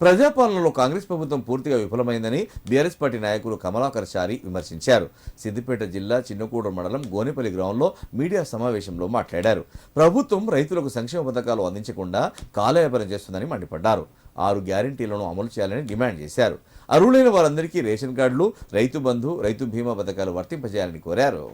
ప్రజాపాలనలో కాంగ్రెస్ ప్రభుత్వం పూర్తిగా విఫలమైందని బీఆర్ఎస్ పార్టీ నాయకులు కమలాకర్ చారి విమర్శించారు. సిద్దిపేట జిల్లా చిన్నకూడ మండలం గోనెపల్లి గ్రామంలో మీడియా సమావేశంలో మాట్లాడారు. ప్రభుత్వం రైతులకు సంక్షేమ పథకాలు అందించకుండా కాలయాపనం చేస్తుందని మండిపడ్డారు. ఆరు గ్యారంటీలను అమలు చేయాలని డిమాండ్ చేశారు. అర్హులైన వారందరికీ రేషన్ కార్డులు రైతు బంధు రైతు బీమా పథకాలు వర్తింపజేయాలని కోరారు.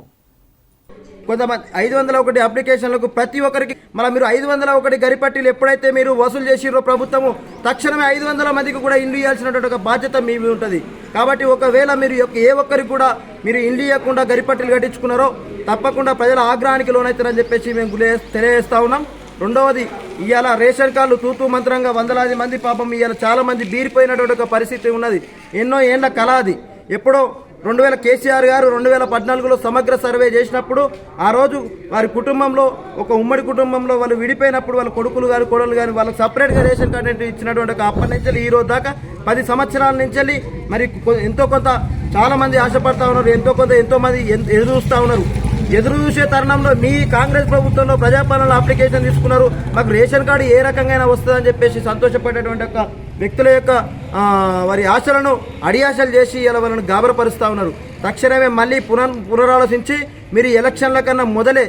కొంతమంది ఐదు వందల ఒకటి అప్లికేషన్లకు ప్రతి ఒక్కరికి మళ్ళీ మీరు ఐదు వందల ఒకటి గరిపట్టీలు ఎప్పుడైతే మీరు వసూలు చేసిరో ప్రభుత్వము తక్షణమే ఐదు వందల మందికి కూడా ఇండ్లు ఇవ్వాల్సినటువంటి ఒక బాధ్యత మీ ఉంటుంది. కాబట్టి ఒకవేళ మీరు యొక్క- ఏ ఒక్కరికి కూడా మీరు ఇల్లు ఇవ్వకుండా గరిపట్టీలు కట్టించుకున్నారో తప్పకుండా ప్రజల ఆగ్రహానికి లోనవుతారని చెప్పేసి మేము తెలియజేస్తా ఉన్నాం. రెండవది ఇవాళ రేషన్ కార్డులు తూతూ మంత్రంగా వందలాది మంది పాపం ఇవాళ చాలా మంది బీరిపోయినటువంటి ఒక పరిస్థితి ఉన్నది. ఎన్నో ఏండ్ల కళ అది. ఎప్పుడో రెండు వేల కేసీఆర్ గారు రెండు వేల పద్నాలుగులో సమగ్ర సర్వే చేసినప్పుడు ఆ రోజు వారి కుటుంబంలో ఒక ఉమ్మడి కుటుంబంలో వాళ్ళు విడిపోయినప్పుడు వాళ్ళ కొడుకులు కానీ కోడలు కానీ వాళ్ళకి సపరేట్గా రేషన్ కార్డు అంటే ఇచ్చినటువంటి ఒక అప్పటి నుంచి ఈ రోజు దాకా పది సంవత్సరాల నుంచి మరి ఎంతో కొంత చాలామంది ఆశపడతా ఉన్నారు ఎంతో కొంత ఎంతోమంది ఎదురు చూస్తూ ఉన్నారు. ఎదురు చూసే తరుణంలో మీ కాంగ్రెస్ ప్రభుత్వంలో ప్రజాపాలనలో అప్లికేషన్ తీసుకున్నారు మాకు రేషన్ కార్డు ఏ రకంగా వస్తుందని చెప్పేసి సంతోషపడేటువంటి ఒక వ్యక్తుల యొక్క వారి ఆశలను అడియాశలు చేసి ఇలా వాళ్ళని గాబరపరుస్తూ ఉన్నారు. తక్షణమే మళ్ళీ పునర్ పునరాలోచించి మీరు ఎలక్షన్ల కన్నా మొదలే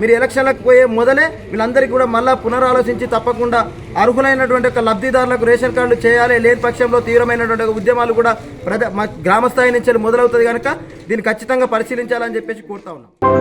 మీరు ఎలక్షన్లకు పోయే మొదలే వీళ్ళందరికీ కూడా మళ్ళా పునరాలోచించి తప్పకుండా అర్హులైనటువంటి ఒక లబ్ధిదారులకు రేషన్ కార్డులు చేయాలి లేని పక్షంలో తీవ్రమైనటువంటి ఉద్యమాలు కూడా ప్రజా మా గ్రామ స్థాయి నుంచి మొదలవుతుంది కనుక దీన్ని ఖచ్చితంగా పరిశీలించాలని చెప్పేసి కోరుతా ఉన్నాం.